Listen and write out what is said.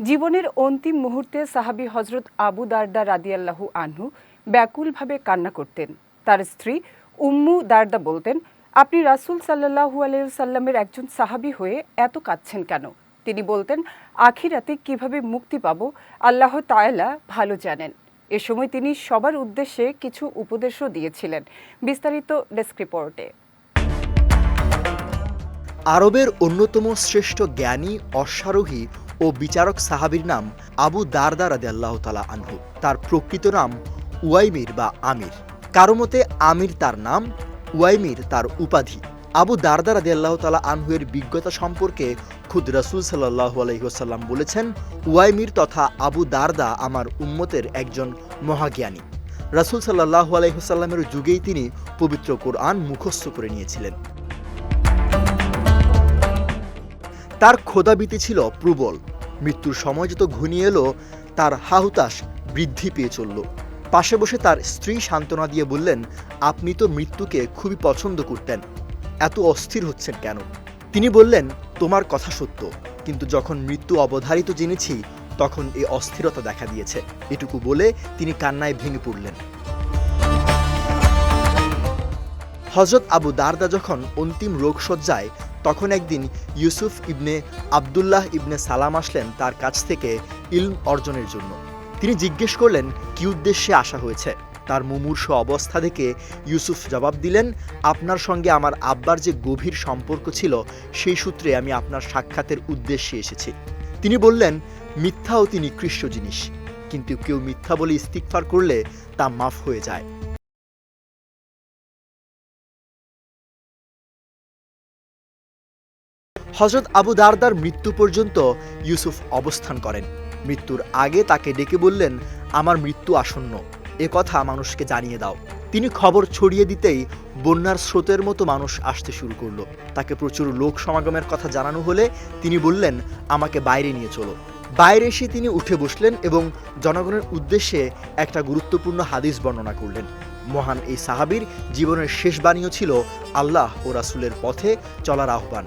জীবনের অন্তিম মুহূর্তে সাহাবী হজরত আবু দারদা রাদিয়াল্লাহু আনহু ব্যাকুলভাবে কান্না করতেন। তার স্ত্রী উম্মু দারদা বলতেন, আপনি রাসূল সাল্লাহু আলাইসাল্লামের একজন সাহাবী হয়ে এত কাঁদছেন কেন? তিনি বলতেন, আখিরাতে কীভাবে মুক্তি পাব আল্লাহ তায়ালা ভালো জানেন। এ সময় তিনি সবার উদ্দেশ্যে কিছু উপদেশও দিয়েছিলেন। বিস্তারিত ডেস্ক রিপোর্টে। আরবের অন্যতম শ্রেষ্ঠ জ্ঞানী, অশ্বারোহী ও বিচারক সাহাবীর নাম আবু দারদা রাদে আল্লাহ তালা আনহু। তার প্রকৃত নাম উয়াইমির বা আমির। কারও মতে আমির তার নাম, উয়াইমির তার উপাধি। আবু দারদা রাদে আল্লাহ তালা আনহুয়ের বিজ্ঞতা সম্পর্কে খুদ রাসুল সাল্লাহ আলহিহাসাল্লাম বলেছেন, উয়াইমির তথা আবু দারদা আমার উম্মতের একজন মহাজ্ঞানী। রাসুল সাল্লাহ আলহিহাসাল্লামের যুগেই তিনি পবিত্র কোরআন মুখস্থ করে নিয়েছিলেন। তার ক্ষোধাবীতি ছিল প্রবল। মৃত্যুর সময় যত ঘনিয়ে এলো, তার হাহুতাশ বৃদ্ধি পেয়ে চলল। পাশে বসে তার স্ত্রী সান্ত্বনা দিয়ে বললেন, আপনি তো মৃত্যুকে খুবই পছন্দ করতেন। এত অস্থির হচ্ছেন কেন? তিনি বললেন, তোমার কথা সত্য, কিন্তু যখন মৃত্যু অবধারিত জেনেছি, তখন এই অস্থিরতা দেখা দিয়েছে। এটুকু বলে তিনি কান্নায় ভেঙে পড়লেন। হজরত আবু দারদা যখন অন্তিম রোগসজ্জায় তখন একদিন ইউসুফ ইবনে আবদুল্লাহ ইবনে সালাম আসলেন তার কাছ থেকে ইলম অর্জনের জন্য। তিনি জিজ্ঞেস করলেন, কি উদ্দেশ্যে আসা হয়েছে? তার মুমূর্ষ অবস্থা দেখে ইউসুফ জবাব দিলেন, আপনার সঙ্গে আমার আব্বার যে গভীর সম্পর্ক ছিল, সেই সূত্রে আমি আপনার সাক্ষাতের উদ্দেশ্যে এসেছি। তিনি বললেন, মিথ্যা অতি নিকৃষ্ট জিনিস, কিন্তু কেউ মিথ্যা বলে ইস্তিকফার করলে তা মাফ হয়ে যায়। হজরত আবু দারদার মৃত্যু পর্যন্ত ইউসুফ অবস্থান করেন। মৃত্যুর আগে তাকে ডেকে বললেন, আমার মৃত্যু আসন্ন। এ কথা মানুষকে জানিয়ে দাও। তিনি খবর ছড়িয়ে দিতেই বন্যার স্রোতের মতো মানুষ আসতে শুরু করল। তাকে প্রচুর লোক সমাগমের কথা জানানো হলে তিনি বললেন, আমাকে বাইরে নিয়ে চলো। বাইরে এসে তিনি উঠে বসলেন এবং জনগণের উদ্দেশ্যে একটা গুরুত্বপূর্ণ হাদিস বর্ণনা করলেন। মহান এই সাহাবীর জীবনের শেষ বাণীও ছিল, আল্লাহ ও রাসুলের পথে চলার আহ্বান।